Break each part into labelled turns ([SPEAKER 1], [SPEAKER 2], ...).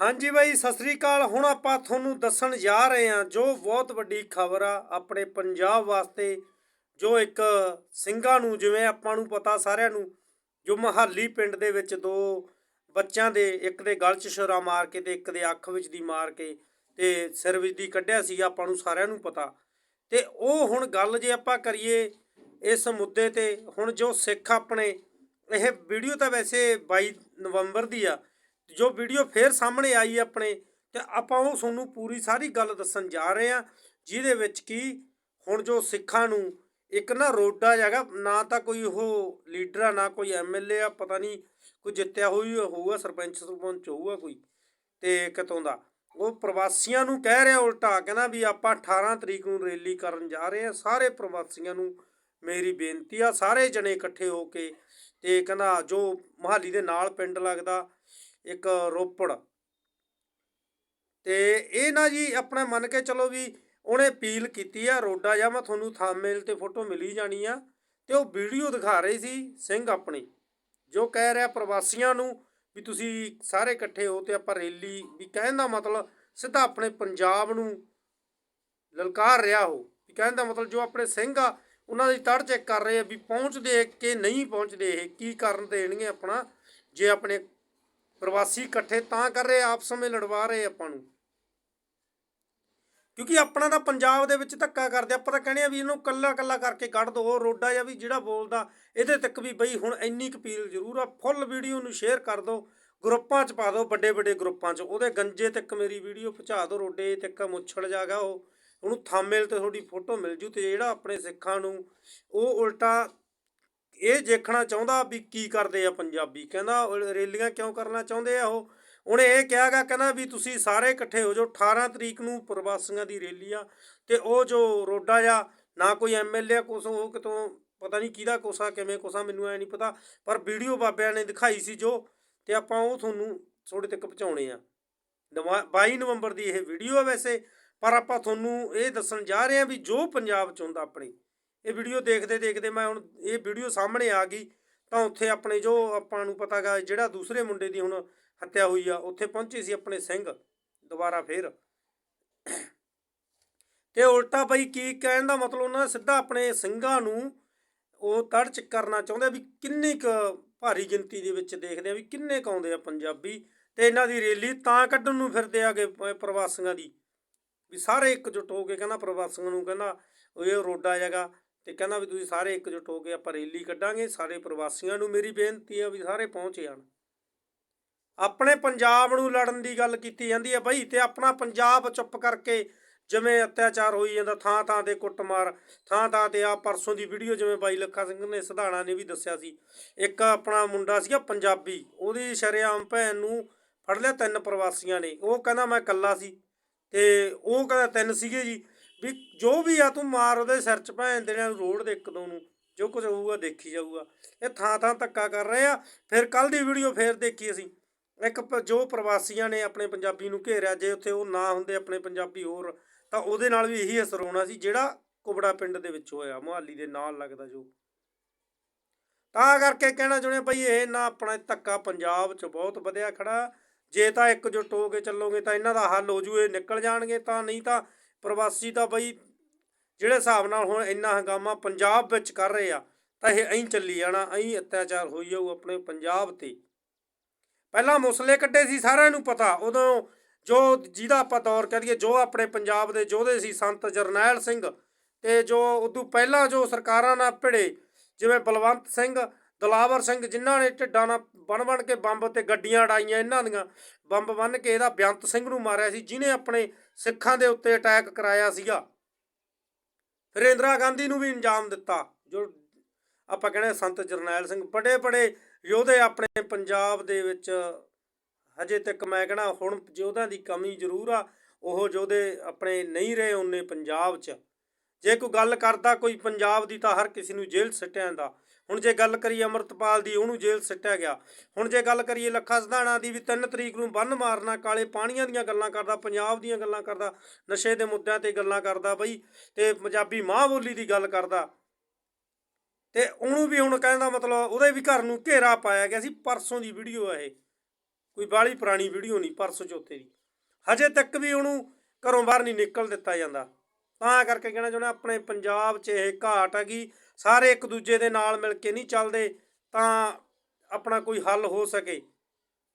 [SPEAKER 1] ਹਾਂਜੀ ਬਾਈ, ਸਤਿ ਸ੍ਰੀ ਅਕਾਲ। ਹੁਣ ਆਪਾਂ ਤੁਹਾਨੂੰ ਦੱਸਣ ਜਾ ਰਹੇ ਹਾਂ ਜੋ ਬਹੁਤ ਵੱਡੀ ਖਬਰ ਆ ਆਪਣੇ ਪੰਜਾਬ ਵਾਸਤੇ, ਜੋ ਇੱਕ ਸਿੰਘਾਂ ਨੂੰ, ਜਿਵੇਂ ਆਪਾਂ ਨੂੰ ਪਤਾ ਸਾਰਿਆਂ ਨੂੰ, ਜੋ ਮਹਾਲੀ ਪਿੰਡ ਦੇ ਵਿੱਚ ਦੋ ਬੱਚਿਆਂ ਦੇ, ਇੱਕ ਦੇ ਗਲ 'ਚ ਛੁਰਾ ਮਾਰ ਕੇ ਤੇ ਇੱਕ ਦੇ ਅੱਖ ਵਿੱਚ ਦੀ ਮਾਰ ਕੇ ਤੇ ਸਿਰ ਵਿੱਚ ਦੀ ਕੱਢਿਆ ਸੀ ਆਪਾਂ ਨੂੰ ਸਾਰਿਆਂ ਨੂੰ ਪਤਾ। ਤੇ ਉਹ ਹੁਣ ਗੱਲ ਜੇ ਆਪਾਂ ਕਰੀਏ ਇਸ ਮੁੱਦੇ ਤੇ, ਹੁਣ ਜੋ ਸਿੱਖ ਆਪਣੇ, ਇਹ ਵੀਡੀਓ ਤਾਂ ਵੈਸੇ 22 ਨਵੰਬਰ ਦੀ ਆ ਜੋ ਵੀਡੀਓ ਫੇਰ ਸਾਹਮਣੇ ਆਈ ਆਪਣੇ, ਤੇ ਆਪਾਂ ਉਹ ਤੁਹਾਨੂੰ ਪੂਰੀ ਸਾਰੀ ਗੱਲ ਦੱਸਣ ਜਾ ਰਹੇ ਆ ਜਿਹਦੇ ਵਿੱਚ ਕੀ ਹੁਣ ਜੋ ਸਿੱਖਾਂ ਨੂੰ ਇੱਕ ਨਾ ਰੋਡਾ ਜਗਾ, ਨਾ ਤਾਂ ਕੋਈ ਉਹ ਲੀਡਰ ਆ, ਨਾ ਕੋਈ ਐਮਐਲਏ ਆ, ਪਤਾ ਨਹੀਂ ਕੋਈ ਜਿੱਤਿਆ ਹੋਈ ਹੋਊਗਾ, ਸਰਪੰਚ ਸਰਪੰਚ ਹੋਊਗਾ ਕੋਈ, ਤੇ ਕਿਤੋਂ ਦਾ। ਉਹ ਪ੍ਰਵਾਸੀਆਂ ਨੂੰ ਕਹਿ ਰਿਹਾ ਉਲਟਾ, ਕਹਿੰਦਾ ਵੀ ਆਪਾਂ 18 ਤਰੀਕ ਨੂੰ ਰੈਲੀ ਕਰਨ ਜਾ ਰਹੇ ਆ ਸਾਰੇ ਪ੍ਰਵਾਸੀਆਂ ਨੂੰ ਮੇਰੀ ਬੇਨਤੀ ਆ, ਸਾਰੇ ਜਣੇ ਇਕੱਠੇ ਹੋ ਕੇ, ਤੇ ਕਹਿੰਦਾ ਜੋ ਮਹਾਲੀ ਦੇ ਨਾਲ ਪਿੰਡ ਲੱਗਦਾ ਇੱਕ ਰੋਪੜ। ਤੇ ਇਹ ਨਾ ਜੀ ਆਪਣਾ ਮੰਨ ਕੇ ਚਲੋ ਵੀ ਉਹਨੇ ਅਪੀਲ ਕੀਤੀ ਆ, ਰੋਡਾ ਜਾਂ, ਮੈਂ ਤੁਹਾਨੂੰ ਥੰਬਨੇਲ ਤੇ ਫੋਟੋ ਮਿਲੀ ਜਾਣੀ ਆ। ਤੇ ਉਹ ਵੀਡੀਓ ਦਿਖਾ ਰਹੀ ਸੀ ਸਿੰਘ ਆਪਣੀ, ਜੋ ਕਹਿ ਰਿਹਾ ਪ੍ਰਵਾਸੀਆਂ ਨੂੰ ਵੀ ਤੁਸੀਂ ਸਾਰੇ ਇਕੱਠੇ ਹੋ ਤੇ ਆਪਾਂ ਰੈਲੀ, ਵੀ ਕਹਿਣ ਦਾ ਮਤਲਬ ਸਿੱਧਾ ਆਪਣੇ ਪੰਜਾਬ ਨੂੰ ਲਲਕਾਰ ਰਿਹਾ ਹੋ ਵੀ ਕਹਿਣ ਦਾ ਮਤਲਬ ਜੋ ਆਪਣੇ ਸਿੰਘ ਆ, ਉਹਨਾਂ ਦੀ ਤੜ ਚੈੱਕ ਕਰ ਰਹੇ ਆ ਵੀ ਪਹੁੰਚਦੇ ਕਿ ਨਹੀਂ ਪਹੁੰਚਦੇ ਇਹ, ਕੀ ਕਰਨ ਦੇਣਗੇ ਆਪਣਾ, ਜੇ ਆਪਣੇ ਪ੍ਰਵਾਸੀ ਇਕੱਠੇ ਤਾਂ ਕਰ ਰਹੇ, ਆਪਸ ਵਿੱਚ ਲੜਵਾ ਰਹੇ ਆਪਾਂ ਨੂੰ। ਕਿਉਂਕਿ ਆਪਣਾ ਤਾਂ ਪੰਜਾਬ ਦੇ ਵਿੱਚ ਧੱਕਾ ਕਰਦੇ, ਆਪਾਂ ਤਾਂ ਕਹਿੰਦੇ ਆ ਵੀ ਇਹਨੂੰ ਕੱਲਾ ਕੱਲਾ ਕਰਕੇ ਕੱਢ ਦੋ ਰੋਡਾ ਜਾਂ ਵੀ ਜਿਹੜਾ ਬੋਲਦਾ, ਇਹਦੇ ਤੱਕ ਵੀ ਬਈ ਹੁਣ ਇੰਨੀ ਕਪੀਲ ਜ਼ਰੂਰ ਆ, ਫੁੱਲ ਵੀਡੀਓ ਨੂੰ ਸ਼ੇਅਰ ਕਰ ਦਿਓ ਗਰੁੱਪਾਂ 'ਚ ਪਾ ਦਿਓ ਵੱਡੇ ਵੱਡੇ ਗਰੁੱਪਾਂ 'ਚ, ਉਹਦੇ ਗੰਜੇ ਤੱਕ ਮੇਰੀ ਵੀਡੀਓ ਪਹੁੰਚਾ ਦਿਓ ਰੋਡੇ ਤੱਕ ਮੁੱਛੜ ਜਾਗਾ ਉਹ, ਉਹਨੂੰ ਥੰਬਨੇਲ ਤੇ ਤੁਹਾਡੀ ਫੋਟੋ ਮਿਲ ਜੂ ਤੇ ਜਿਹੜਾ ਆਪਣੇ ਸਿੱਖਾਂ ਨੂੰ, ਉਹ ਉਲਟਾ ਇਹ ਦੇਖਣਾ ਚਾਹੁੰਦਾ ਵੀ ਕੀ ਕਰਦੇ ਆ ਪੰਜਾਬੀ। ਕਹਿੰਦਾ ਰੈਲੀਆਂ ਕਿਉਂ ਕਰਨਾ ਚਾਹੁੰਦੇ ਆ ਉਹ? ਉਹਨੇ ਇਹ ਕਿਹਾਗਾ, ਕਹਿੰਦਾ ਵੀ ਤੁਸੀਂ ਸਾਰੇ ਇਕੱਠੇ ਹੋ ਜਾਓ 18 ਤਰੀਕ ਨੂੰ ਪ੍ਰਵਾਸੀਆਂ ਦੀ ਰੈਲੀ ਆ ਤੇ ਉਹ ਜੋ ਰੋਡਾ ਆ, ਨਾ ਕੋਈ ਐਮਐਲਏ ਕੁਛ ਉਹ ਕਿਤੋਂ ਪਤਾ ਨਹੀਂ ਕਿਹਦਾ ਕੋਸਾ ਕਿਵੇਂ ਕੋਸਾ ਮੈਨੂੰ ਐ ਨਹੀਂ ਪਤਾ, ਪਰ ਵੀਡੀਓ ਬਾਬਿਆਂ ਨੇ ਦਿਖਾਈ ਸੀ ਜੋ ਤੇ ਆਪਾਂ ਉਹ ਤੁਹਾਨੂੰ ਥੋੜੇ ਤੱਕ ਪਹੁੰਚਾਉਣੇ ਆ। ਨਵਾਂ- 22 ਨਵੰਬਰ ਦੀ ਇਹ ਵੀਡੀਓ ਹੈ ਵੈਸੇ, ਪਰ ਆਪਾਂ ਤੁਹਾਨੂੰ ਇਹ ਦੱਸਣ ਜਾ ਰਹੇ ਹਾਂ ਵੀ ਜੋ ਪੰਜਾਬ ਚ ਹੁੰਦਾ ਆਪਣੇ ਇਹ ਵੀਡੀਓ ਦੇਖਦੇ ਦੇਖਦੇ ਮੈਂ ਹੁਣ ਇਹ ਵੀਡੀਓ ਸਾਹਮਣੇ ਆ ਗਈ, ਤਾਂ ਉੱਥੇ ਆਪਣੇ ਜੋ ਆਪਾਂ ਨੂੰ ਪਤਾਗਾ ਜਿਹੜਾ ਦੂਸਰੇ ਮੁੰਡੇ ਦੀ ਹੁਣ ਹੱਤਿਆ ਹੋਈ ਆ, ਉੱਥੇ ਪਹੁੰਚੇ ਸੀ ਆਪਣੇ ਸਿੰਘ, ਦੁਬਾਰਾ ਫੇਰ। ਤੇ ਉਲਟਾ ਬਈ ਕੀ ਕਹਿਣ ਦਾ ਮਤਲਬ ਉਹਨਾਂ ਸਿੱਧਾ ਆਪਣੇ ਸਿੰਘਾਂ ਨੂੰ ਉਹ ਤੜਚ ਕਰਨਾ ਚਾਹੁੰਦੇ ਵੀ ਕਿੰਨੀ ਕੁ ਭਾਰੀ ਗਿਣਤੀ ਦੇ ਵਿੱਚ ਦੇਖਦੇ ਆ ਵੀ ਕਿੰਨੇ ਕੁ ਆਉਂਦੇ ਆ ਪੰਜਾਬੀ, ਤੇ ਇਹਨਾਂ ਦੀ ਰੈਲੀ ਤਾਂ ਕੱਢਣ ਨੂੰ ਫਿਰਦੇ ਆਗੇ ਪ- ਪ੍ਰਵਾਸੀਆਂ ਦੀ। ਵੀ ਸਾਰੇ ਇਕਜੁੱਟ ਹੋ ਕੇ ਕਹਿੰਦਾ ਪ੍ਰਵਾਸੀਆਂ ਨੂੰ ਕਹਿੰਦਾ ਇਹ ਰੋਡਾ ਜਗਾ। ਤੇ ਕਹਿੰਦਾ ਵੀ ਤੁਸੀਂ ਸਾਰੇ ਇਕਜੁੱਟ ਹੋ ਕੇ ਆਪਾਂ ਰੈਲੀ ਕੱਢਾਂਗੇ, ਸਾਰੇ ਪ੍ਰਵਾਸੀਆਂ ਨੂੰ ਮੇਰੀ ਬੇਨਤੀ ਆ ਵੀ ਸਾਰੇ ਪਹੁੰਚ ਜਾਣ। ਆਪਣੇ ਪੰਜਾਬ ਨੂੰ ਲੜਨ ਦੀ ਗੱਲ ਕੀਤੀ ਜਾਂਦੀ ਹੈ ਬਈ ਤੇ ਆਪਣਾ ਪੰਜਾਬ ਚੁੱਪ ਕਰਕੇ ਜਿਵੇਂ ਅਤਿਆਚਾਰ ਹੋਈ ਜਾਂਦਾ, ਥਾਂ ਥਾਂ ਤੇ ਕੁੱਟਮਾਰ, ਥਾਂ ਥਾਂ ਤੇ ਆ ਪਰਸੋਂ ਦੀ ਵੀਡੀਓ ਜਿਵੇਂ ਬਾਈ ਲੱਖਾ ਸਿੰਘ ਨੇ ਸਿਧਾਣਾ ਨੇ ਵੀ ਦੱਸਿਆ ਸੀ। ਇੱਕ ਆਪਣਾ ਮੁੰਡਾ ਸੀਗਾ ਪੰਜਾਬੀ, ਉਹਦੀ ਸ਼ਰੇਆਮ ਭੈਣ ਨੂੰ ਫੜ ਲਿਆ ਤਿੰਨ ਪ੍ਰਵਾਸੀਆਂ ਨੇ। ਉਹ ਕਹਿੰਦਾ ਮੈਂ ਇਕੱਲਾ ਸੀ ਤੇ ਉਹ ਕਹਿੰਦਾ ਤਿੰਨ ਸੀਗੇ ਜੀ। ਵੀ ਜੋ ਵੀ ਆ ਤੂੰ ਮਾਰ ਉਹਦੇ ਸਿਰ 'ਚ ਭੈਣ ਦੇ ਨਾਲ ਰੋੜ ਦੇ ਇੱਕ ਦੋ ਨੂੰ, ਜੋ ਕੁਝ ਹੋਊਗਾ ਦੇਖੀ ਜਾਊਗਾ। ਇਹ ਥਾਂ ਥਾਂ ਧੱਕਾ ਕਰ ਰਹੇ ਆ। ਫਿਰ ਕੱਲ ਦੀ ਵੀਡੀਓ ਫੇਰ ਦੇਖੀ ਅਸੀਂ। ਇੱਕ ਜੋ ਪ੍ਰਵਾਸੀਆਂ ਨੇ ਆਪਣੇ ਪੰਜਾਬੀ ਨੂੰ ਘੇਰਿਆ, ਜੇ ਉੱਥੇ ਉਹ ਨਾ ਹੁੰਦੇ ਆਪਣੇ ਪੰਜਾਬੀ ਹੋਰ, ਤਾਂ ਉਹਦੇ ਨਾਲ ਵੀ ਇਹੀ ਅਸਰ ਹੋਣਾ ਸੀ, ਜਿਹੜਾ ਕੁਬੜਾ ਪਿੰਡ ਦੇ ਵਿੱਚ ਹੋਇਆ, ਮੁਹਾਲੀ ਦੇ ਨਾਲ ਲੱਗਦਾ ਜੋ। ਤਾਂ ਕਰਕੇ ਕਹਿਣਾ ਚਾਹੁੰਦੇ ਭਈ ਇਹ ਨਾ ਆਪਣਾ ਧੱਕਾ ਪੰਜਾਬ 'ਚ ਬਹੁਤ ਵਧਿਆ ਖੜਾ। ਜੇ ਤਾਂ ਇੱਕ ਇੱਕਜੁੱਟ ਹੋ ਕੇ ਚੱਲੋਗੇ ਤਾਂ ਇਹਨਾਂ ਦਾ ਹੱਲ ਹੋ ਜੂ, ਇਹ ਨਿਕਲ ਜਾਣਗੇ, ਤਾਂ ਨਹੀਂ ਤਾਂ ਪ੍ਰਵਾਸੀ ਤਾਂ ਬਈ ਜਿਹੜੇ ਹਿਸਾਬ ਨਾਲ ਹੁਣ ਇੰਨਾ ਹੰਗਾਮਾ ਪੰਜਾਬ ਵਿੱਚ ਕਰ ਰਹੇ ਆ, ਤਾਂ ਇਹ ਐਂ ਚੱਲੀ ਜਾਣਾ ਐਂ ਅਤਿਆਚਾਰ ਹੋਈ ਜਾਊ ਆਪਣੇ ਪੰਜਾਬ ਤੇ। ਪਹਿਲਾਂ ਮੁਸਲੇ ਕੱਢੇ ਸੀ, ਸਾਰਿਆਂ ਨੂੰ ਪਤਾ, ਉਦੋਂ ਜੋ ਜਿਹਦਾ ਆਪਾਂ ਦੌਰ ਕਹਿ ਦਈਏ ਜੋ ਆਪਣੇ ਪੰਜਾਬ ਦੇ ਯੋਧੇ ਸੀ, ਸੰਤ ਜਰਨੈਲ ਸਿੰਘ ਤੇ ਜੋ ਉਦੋਂ ਪਹਿਲਾਂ ਜੋ ਸਰਕਾਰਾਂ ਨਾਲ ਭਿੜੇ, ਜਿਵੇਂ ਬਲਵੰਤ ਸਿੰਘ ਦਲਾਵਰ ਸਿੰਘ ਜਿਨ੍ਹਾਂ ਨੇ ਢਿੱਡਾਂ ਨਾਲ ਬਣ ਬਣ ਕੇ ਬੰਬ ਤੇ ਗੱਡੀਆਂ ਉਡਾਈਆਂ, ਇਹਨਾਂ ਦੀਆਂ ਬੰਬ ਬੰਨ ਕੇ ਇਹਦਾ ਬੇਅੰਤ ਸਿੰਘ ਨੂੰ ਮਾਰਿਆ ਸੀ ਜਿਨੇ ਆਪਣੇ ਸਿੱਖਾਂ ਦੇ ਉੱਤੇ ਅਟੈਕ ਕਰਾਇਆ ਸੀਗਾ। ਫਿਰ ਇੰਦਰਾ ਗਾਂਧੀ ਨੂੰ ਵੀ ਇੰਜਾਮ ਦਿੱਤਾ, ਜੋ ਆਪਾਂ ਕਹਿੰਦੇ ਸੰਤ ਜਰਨੈਲ ਸਿੰਘ, ਬੜੇ ਬੜੇ ਯੋਧੇ ਆਪਣੇ ਪੰਜਾਬ ਦੇ ਵਿੱਚ, ਹਜੇ ਤੱਕ ਮੈਂ ਕਹਣਾ ਹੁਣ ਯੋਧਿਆਂ ਦੀ ਕਮੀ ਜ਼ਰੂਰ ਆ, ਉਹ ਯੋਧੇ ਆਪਣੇ ਨਹੀਂ ਰਹੇ, ਉਹਨੇ ਪੰਜਾਬ 'ਚ ਜੇ ਕੋਈ ਗੱਲ ਕਰਦਾ, ਕੋਈ ਪੰਜਾਬ ਦੀ ਤਾਂ ਹਰ ਕਿਸੇ ਨੂੰ ਜੇਲ੍ਹ ਸੱਟਿਆ ਜਾਂਦਾ। ਹੁਣ ਜੇ ਗੱਲ ਕਰੀਏ ਅਮਰਤਪਾਲ ਦੀ, ਉਹਨੂੰ ਜੇਲ੍ਹ ਸੱਟਿਆ ਗਿਆ। ਹੁਣ ਜੇ ਗੱਲ ਕਰੀਏ ਲੱਖਾ ਸਧਾਣਾ ਦੀ ਵੀ 3 ਤਰੀਕ ਨੂੰ ਬੰਨ ਮਾਰਨਾ, ਕਾਲੇ ਪਾਣੀਆਂ ਦੀਆਂ ਗੱਲਾਂ ਕਰਦਾ, ਪੰਜਾਬ ਦੀਆਂ ਗੱਲਾਂ ਕਰਦਾ, ਨਸ਼ੇ ਦੇ ਮੁੱਦਿਆਂ ਤੇ ਗੱਲਾਂ ਕਰਦਾ ਬਈ, ਤੇ ਪੰਜਾਬੀ ਮਾਂ ਬੋਲੀ ਦੀ ਗੱਲ ਕਰਦਾ। ਤੇ ਉਹਨੂੰ ਵੀ ਹੁਣ ਕਹਿੰਦਾ ਮਤਲਬ, ਉਹਦੇ ਵੀ ਘਰ ਨੂੰ ਘੇਰਾ ਪਾਇਆ ਗਿਆ ਸੀ, ਪਰਸੋਂ ਦੀ ਵੀਡੀਓ ਹੈ ਇਹ। ਕੋਈ ਬਾਹਲੀ ਪੁਰਾਣੀ ਵੀਡੀਓ ਨਹੀਂ, ਪਰਸੋਂ ਚੌਥੇ ਦੀ। ਹਜੇ ਤੱਕ ਵੀ ਉਹਨੂੰ ਘਰੋਂ ਬਾਹਰ ਨਹੀਂ ਨਿਕਲ ਦਿੱਤਾ ਜਾਂਦਾ। ਤਾਂ ਕਰਕੇ ਕਹਿਣਾ ਚਾਹੁੰਦਾ ਆਪਣੇ ਪੰਜਾਬ 'ਚ ਇਹ ਘਾਟ ਹੈਗੀ ਸਾਰੇ ਇੱਕ ਦੂਜੇ ਦੇ ਨਾਲ ਮਿਲ ਕੇ ਨਹੀਂ ਚੱਲਦੇ, ਤਾਂ ਆਪਣਾ ਕੋਈ ਹੱਲ ਹੋ ਸਕੇ।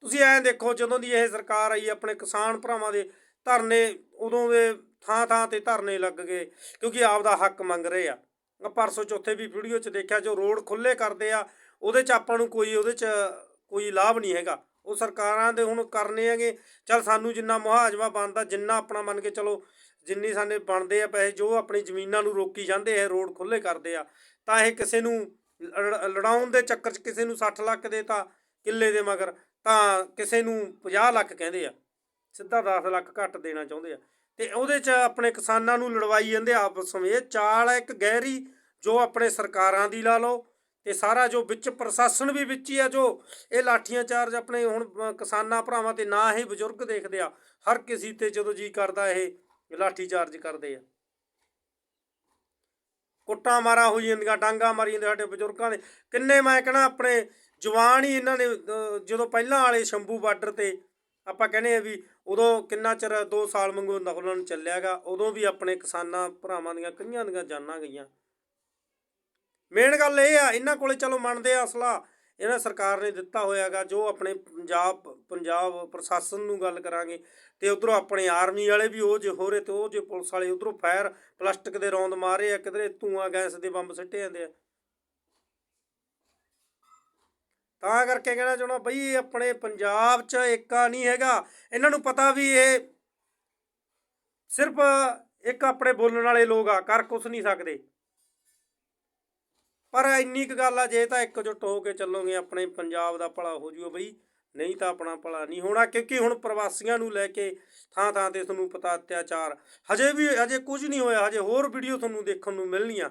[SPEAKER 1] ਤੁਸੀਂ ਐਂ ਦੇਖੋ, ਜਦੋਂ ਦੀ ਇਹ ਸਰਕਾਰ ਆਈ, ਆਪਣੇ ਕਿਸਾਨ ਭਰਾਵਾਂ ਦੇ ਧਰਨੇ ਉਦੋਂ ਦੇ ਥਾਂ ਥਾਂ ਤੇ ਧਰਨੇ ਲੱਗ ਗਏ, ਕਿਉਂਕਿ ਆਪ ਦਾ ਹੱਕ ਮੰਗ ਰਹੇ ਆ। ਪਰਸੋਂ ਚੌਥੇ ਵੀ ਵੀਡੀਓ 'ਚ ਦੇਖਿਆ, ਜੋ ਰੋਡ ਖੁੱਲੇ ਕਰਦੇ ਆ, ਉਹਦੇ 'ਚ ਆਪਾਂ ਨੂੰ ਕੋਈ, ਉਹਦੇ 'ਚ ਕੋਈ ਲਾਭ ਨਹੀਂ ਹੈਗਾ। ਉਹ ਸਰਕਾਰਾਂ ਦੇ ਹੁਣ ਕਰਨੇ ਹੈਗੇ, ਚਲ ਸਾਨੂੰ ਜਿੰਨਾ ਮੁਹਾਜਵਾ ਬਣਦਾ, ਜਿੰਨਾ ਆਪਣਾ ਮੰਨ ਕੇ ਚਲੋ ਜਿੰਨੀ ਸਾਡੇ ਬਣਦੇ ਆ ਪੈਸੇ, ਜੋ ਆਪਣੀ ਜ਼ਮੀਨਾਂ ਨੂੰ ਰੋਕੀ ਜਾਂਦੇ ਆ ਰੋਡ ਖੁੱਲੇ ਕਰਦੇ ਆ, ਤਾਂ ਇਹ ਕਿਸੇ ਨੂੰ ਲੜ- ਲੜਾਉਣ ਦੇ ਚੱਕਰ 'ਚ ਕਿਸੇ ਨੂੰ 60 ਲੱਖ ਦੇ ਤਾਂ ਕਿੱਲੇ ਦੇ ਮਗਰ, ਤਾਂ ਕਿਸੇ ਨੂੰ 50 ਲੱਖ ਕਹਿੰਦੇ ਆ, ਸਿੱਧਾ 10 ਲੱਖ ਘੱਟ ਦੇਣਾ ਚਾਹੁੰਦੇ ਆ। ਤੇ ਉਹਦੇ 'ਚ ਆਪਣੇ ਕਿਸਾਨਾਂ ਨੂੰ ਲੜਵਾਈ ਜਾਂਦੇ ਆ ਆਪਸ ਵਿੱਚ, ਚਾਲ ਹੈ ਇੱਕ ਗਹਿਰੀ, ਜੋ ਆਪਣੇ ਸਰਕਾਰਾਂ ਦੀ ਲਾ ਲਓ, ਤੇ ਸਾਰਾ ਜੋ ਵਿੱਚ ਪ੍ਰਸ਼ਾਸਨ ਵੀ ਵਿੱਚ ਹੀ ਆ, ਜੋ ਇਹ ਲਾਠੀਆਂ ਚਾਰਜ ਆਪਣੇ ਹੁਣ ਕਿਸਾਨਾਂ ਭਰਾਵਾਂ ਤੇ ਨਾ ਹੀ ਬਜ਼ੁਰਗ ਦੇਖਦੇ ਆ, ਹਰ ਕਿਸੇ ਤੇ ਜਦੋਂ ਜੀ ਕਰਦਾ ਇਹ ਲਾਠੀ ਚਾਰਜ ਕਰਦੇ ਆ। ਕੁੱਟਾਂ ਮਾਰਾ ਹੋਈ ਜਾਂਦੀਆਂ, ਡਾਂਗਾ ਮਾਰੀ ਜਾਂਦੇ ਸਾਡੇ ਬਜ਼ੁਰਗਾਂ ਦੇ। ਕਿੰਨੇ ਮੈਂ ਕਹਣਾ ਆਪਣੇ ਜਵਾਨ ਹੀ ਇਹਨਾਂ ਨੇ ਜਦੋਂ ਪਹਿਲਾਂ ਵਾਲੇ ਸ਼ੰਭੂ ਬਾਰਡਰ ਤੇ ਆਪਾਂ ਕਹਿੰਦੇ ਆ ਵੀ ਉਦੋਂ ਕਿੰਨਾ ਚਿਰ 2 ਸਾਲ ਮੰਗੂ ਅੰਦੋਲਨ ਚੱਲਿਆਗਾ ਉਦੋਂ ਵੀ ਆਪਣੇ ਕਿਸਾਨਾਂ ਭਰਾਵਾਂ ਦੀਆਂ ਕਈਆਂ ਦੀਆਂ ਜਾਨਾਂ ਗਈਆਂ। ਮੇਨ ਗੱਲ ਇਹ ਆ, ਇਹਨਾਂ ਕੋਲੇ ਚਲੋ ਮੰਨਦੇ ਆ ਅਸਲਾ। ਇਹਨਾਂ ਸਰਕਾਰ ਨੇ ਦਿੱਤਾ ਹੋਇਆਗਾ, ਜੋ ਆਪਣੇ ਪੰਜਾਬ ਪੰਜਾਬ ਪ੍ਰਸ਼ਾਸਨ ਨੂੰ ਗੱਲ ਕਰਾਂਗੇ, ਤੇ ਉਧਰੋਂ ਆਪਣੇ ਆਰਮੀ ਵਾਲੇ ਵੀ ਉਹ ਜੇ ਹੋ ਰਹੇ ਤੇ ਉਹ ਜੇ ਪੁਲਿਸ ਵਾਲੇ ਉਧਰੋਂ ਫਾਇਰ ਪਲਾਸਟਿਕ ਦੇ ਰੌਂਦ ਮਾਰੇ ਆ, ਕਿਧਰੇ ਧੂਆਂ, ਗੈਸ ਦੇ ਬੰਬ ਸਿੱਟੇ ਜਾਂਦੇ ਆ। ਤਾਂ ਕਰਕੇ ਕਹਿਣਾ ਚਾਹੁੰਦਾ ਬਈ ਆਪਣੇ ਪੰਜਾਬ 'ਚ ਏਕਾ ਨਹੀਂ ਹੈਗਾ। ਇਹਨਾਂ ਨੂੰ ਪਤਾ ਵੀ ਇਹ ਸਿਰਫ ਇੱਕ ਆਪਣੇ ਬੋਲਣ ਵਾਲੇ ਲੋਕ ਆ, ਕਰ ਕੁਛ ਨਹੀਂ ਸਕਦੇ। ਪਰ ਇੰਨੀ ਕੁ ਗੱਲ ਆ, ਜੇ ਤਾਂ ਇੱਕ ਜੁੱਟ ਹੋ ਕੇ ਚੱਲੋਗੇ, ਆਪਣੇ ਪੰਜਾਬ ਦਾ ਭਲਾ ਹੋ ਜੂਗਾ ਬਈ। ਨਹੀਂ ਤਾਂ ਆਪਣਾ ਭਲਾ ਨਹੀਂ ਹੋਣਾ, ਕਿਉਂਕਿ ਹੁਣ ਪ੍ਰਵਾਸੀਆਂ ਨੂੰ ਲੈ ਕੇ ਥਾਂ ਥਾਂ ਤੇ ਤੁਹਾਨੂੰ ਪਤਾ ਅਤਿਆਚਾਰ ਹਜੇ ਵੀ, ਹਜੇ ਕੁਝ ਨਹੀਂ ਹੋਇਆ, ਹਜੇ ਹੋਰ ਵੀਡੀਓ ਤੁਹਾਨੂੰ ਦੇਖਣ ਨੂੰ ਮਿਲਣੀਆਂ।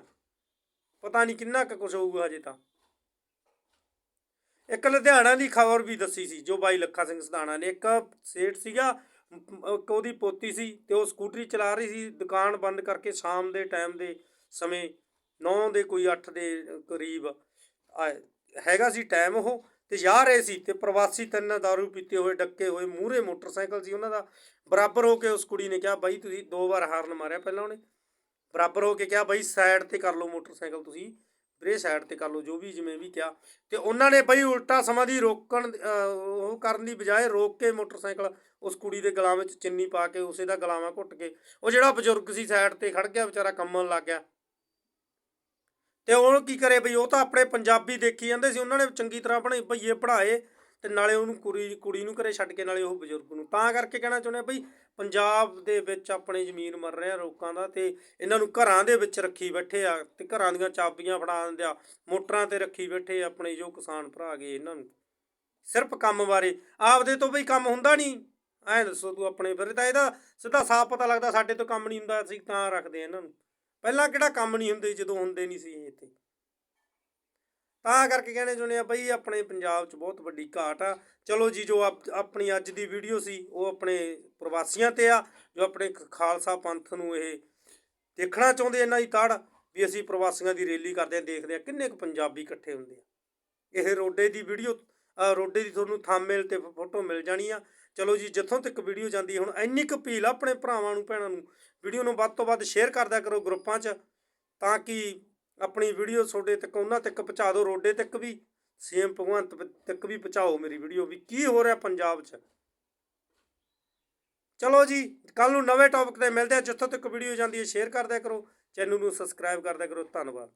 [SPEAKER 1] ਪਤਾ ਨਹੀਂ ਕਿੰਨਾ ਕੁ ਕੁਝ ਹੋਊਗਾ ਹਜੇ ਤਾਂ। ਇੱਕ ਲੁਧਿਆਣਾ ਦੀ ਖਬਰ ਵੀ ਦੱਸੀ ਸੀ, ਜੋ ਬਾਈ ਲੱਖਾ ਸਿੰਘ ਸਦਾਣਾ ਨੇ। ਇੱਕ ਸੇਠ ਸੀਗਾ, ਇੱਕ ਉਹਦੀ ਪੋਤੀ ਸੀ ਤੇ ਉਹ ਸਕੂਟਰੀ ਚਲਾ ਰਹੀ ਸੀ, ਦੁਕਾਨ ਬੰਦ ਕਰਕੇ ਸ਼ਾਮ ਦੇ ਟਾਈਮ ਦੇ ਸਮੇਂ 9 ਦੇ ਕੋਈ 8 ਦੇ ਕਰੀਬ, ਆ- ਹੈਗਾ ਸੀ ਟਾਈਮ ਉਹ ਤੇ ਜਾ ਰਹੇ ਸੀ ਤੇ ਪ੍ਰਵਾਸੀ ਤਿੰਨ दारू ਪੀਤੇ ਹੋਏ, ਡੱਕੇ ਹੋਏ, ਮੂਹਰੇ ਮੋਟਰਸਾਈਕਲ ਸੀ ਉਹਨਾਂ ਦਾ। ਬਰਾਬਰ ਹੋ ਕੇ ਉਸ ਕੁੜੀ ਨੇ ਕਿਹਾ, ਬਾਈ ਤੁਸੀਂ ਦੋ ਵਾਰ ਹਾਰਨ ਮਾਰਿਆ ਪਹਿਲਾਂ ਉਹਨੇ। ਬਰਾਬਰ ਹੋ ਕੇ ਕਿਹਾ, ਬਾਈ ਸਾਈਡ ਤੇ ਕਰ ਲਓ ਮੋਟਰਸਾਈਕਲ ਤੁਸੀਂ, ਵੀਰੇ ਸਾਈਡ ਤੇ ਕਰ ਲਓ, ਜੋ ਵੀ ਜਿਵੇਂ ਵੀ ਕਿਹਾ। ਤੇ ਉਹਨਾਂ ਨੇ ਬਈ ਉਲਟਾ ਸਮਾਂ ਦੀ ਰੋਕਣ ਉਹ ਕਰਨ ਦੀ ਬਜਾਏ ਰੋਕ ਕੇ ਮੋਟਰਸਾਈਕਲ ਉਸ ਕੁੜੀ ਦੇ ਗਲਾਂ ਵਿੱਚ ਚਿੰਨੀ ਪਾ ਕੇ ਉਸੇ ਦਾ ਗਲਾਵਾਂ ਘੁੱਟ ਕੇ, ਉਹ ਜਿਹੜਾ ਬਜ਼ੁਰਗ ਸੀ ਸਾਈਡ ਤੇ ਖੜ ਗਿਆ, ਵਿਚਾਰਾ ਕੰਮਣ ਲੱਗ ਗਿਆ। ਤੇ ਉਹ ਕੀ ਕਰੇ ਬਈ, ਉਹ ਤਾਂ ਆਪਣੇ ਪੰਜਾਬੀ ਦੇਖੀ ਜਾਂਦੇ ਸੀ, ਉਹਨਾਂ ਨੇ ਚੰਗੀ ਤਰ੍ਹਾਂ ਬਣੇ ਭਈਏ ਪੜ੍ਹਾਏ ਤੇ ਨਾਲੇ ਉਹਨੂੰ ਕੁੜੀ ਕੁੜੀ ਨੂੰ ਘਰੇ ਛੱਡ ਕੇ ਨਾਲੇ ਉਹ ਬਜ਼ੁਰਗ ਨੂੰ। ਤਾਂ ਕਰਕੇ ਕਹਿਣਾ ਚਾਹੁੰਦੇ ਆ ਬਈ, ਪੰਜਾਬ ਦੇ ਵਿੱਚ ਆਪਣੇ ਜ਼ਮੀਨ ਮਰ ਰਿਹਾ ਲੋਕਾਂ ਦਾ ਤੇ ਇਹਨਾਂ ਨੂੰ ਘਰਾਂ ਦੇ ਵਿੱਚ ਰੱਖੀ ਬੈਠੇ ਆ ਤੇ ਘਰਾਂ ਦੀਆਂ ਚਾਬੀਆਂ ਫੜਾ ਦਿੰਦੇ ਆ, ਮੋਟਰਾਂ ਤੇ ਰੱਖੀ ਬੈਠੇ ਆਪਣੇ ਜੋ ਕਿਸਾਨ ਭਰਾ ਗਏ ਇਹਨਾਂ ਨੂੰ। ਸਿਰਫ ਕੰਮ ਬਾਰੇ, ਆਪਦੇ ਤੋਂ ਬਈ ਕੰਮ ਹੁੰਦਾ ਨਹੀਂ। ਐਂ ਦੱਸੋ ਤੂੰ ਆਪਣੇ ਫਿਰ ਤਾਂ ਇਹਦਾ ਸਿੱਧਾ ਸਾਫ਼ ਪਤਾ ਲੱਗਦਾ ਸਾਡੇ ਤੋਂ ਕੰਮ ਨਹੀਂ ਹੁੰਦਾ, ਅਸੀਂ ਤਾਂ ਰੱਖਦੇ ਆ ਇਹਨਾਂ ਨੂੰ। ਪਹਿਲਾਂ ਕਿਹੜਾ ਕੰਮ ਨਹੀਂ ਹੁੰਦੇ ਜਦੋਂ ਹੁੰਦੇ ਨਹੀਂ ਸੀ ਇੱਥੇ। ਤਾਂ ਕਰਕੇ ਕਹਿੰਦੇ ਚਾਹੁੰਦੇ ਆ ਬਈ ਆਪਣੇ ਪੰਜਾਬ 'ਚ ਬਹੁਤ ਵੱਡੀ ਘਾਟ ਆ। ਚਲੋ ਜੀ, ਜੋ ਆਪਣੀ ਅੱਜ ਦੀ ਵੀਡੀਓ ਸੀ, ਉਹ ਆਪਣੇ ਪ੍ਰਵਾਸੀਆਂ ਤੇ ਆ, ਜੋ ਆਪਣੇ ਖਾਲਸਾ ਪੰਥ ਨੂੰ ਇਹ ਦੇਖਣਾ ਚਾਹੁੰਦੇ ਇਹਨਾਂ ਦੀ ਤੜ, ਵੀ ਅਸੀਂ ਪ੍ਰਵਾਸੀਆਂ ਦੀ ਰੈਲੀ ਕਰਦੇ ਆ, ਦੇਖਦੇ ਆ ਕਿੰਨੇ ਕੁ ਪੰਜਾਬੀ ਇਕੱਠੇ ਹੁੰਦੇ ਆ। ਇਹ ਰੋਡੇ ਦੀ ਵੀਡੀਓ ਰੋਡੇ ਦੀ ਤੁਹਾਨੂੰ ਥੰਬਨੇਲ ਤੇ ਫੋਟੋ ਮਿਲ ਜਾਣੀ ਆ। ਚਲੋ ਜੀ, ਜਿੱਥੋਂ ਤੱਕ ਵੀਡੀਓ ਜਾਂਦੀ ਹੈ, ਹੁਣ ਇੰਨੀ ਕੁ ਅਪੀਲ ਆ ਆਪਣੇ ਭਰਾਵਾਂ ਨੂੰ, ਭੈਣਾਂ ਨੂੰ ਵੀਡੀਓ ਨੂੰ ਵੱਧ ਤੋਂ ਵੱਧ ਸ਼ੇਅਰ ਕਰਦਿਆ ਕਰੋ ਗਰੁੱਪਾਂ 'ਚ, ਤਾਂ ਕਿ ਆਪਣੀ ਵੀਡੀਓ ਤੁਹਾਡੇ ਤੱਕ, ਉਹਨਾਂ ਤੱਕ ਪਹੁੰਚਾ ਦਿਓ, ਰੋਡੇ ਤੱਕ ਵੀ ਸੀਐਮ ਭਗਵੰਤ ਤੱਕ ਵੀ ਪਹੁੰਚਾਓ ਮੇਰੀ ਵੀਡੀਓ ਵੀ, ਕੀ ਹੋ ਰਿਹਾ ਪੰਜਾਬ 'ਚ? ਚਲੋ ਜੀ ਕੱਲ ਨੂੰ ਨਵੇਂ ਟੌਪਿਕ ਤੇ ਮਿਲਦੇ ਆ ਜਿੱਥੋਂ ਤੱਕ ਵੀਡੀਓ ਜਾਂਦੀ ਹੈ ਸ਼ੇਅਰ ਕਰਦਿਆ ਕਰੋ ਚੈਨਲ ਨੂੰ ਸਬਸਕ੍ਰਾਈਬ ਕਰਦਿਆ ਕਰੋ, ਧੰਨਵਾਦ।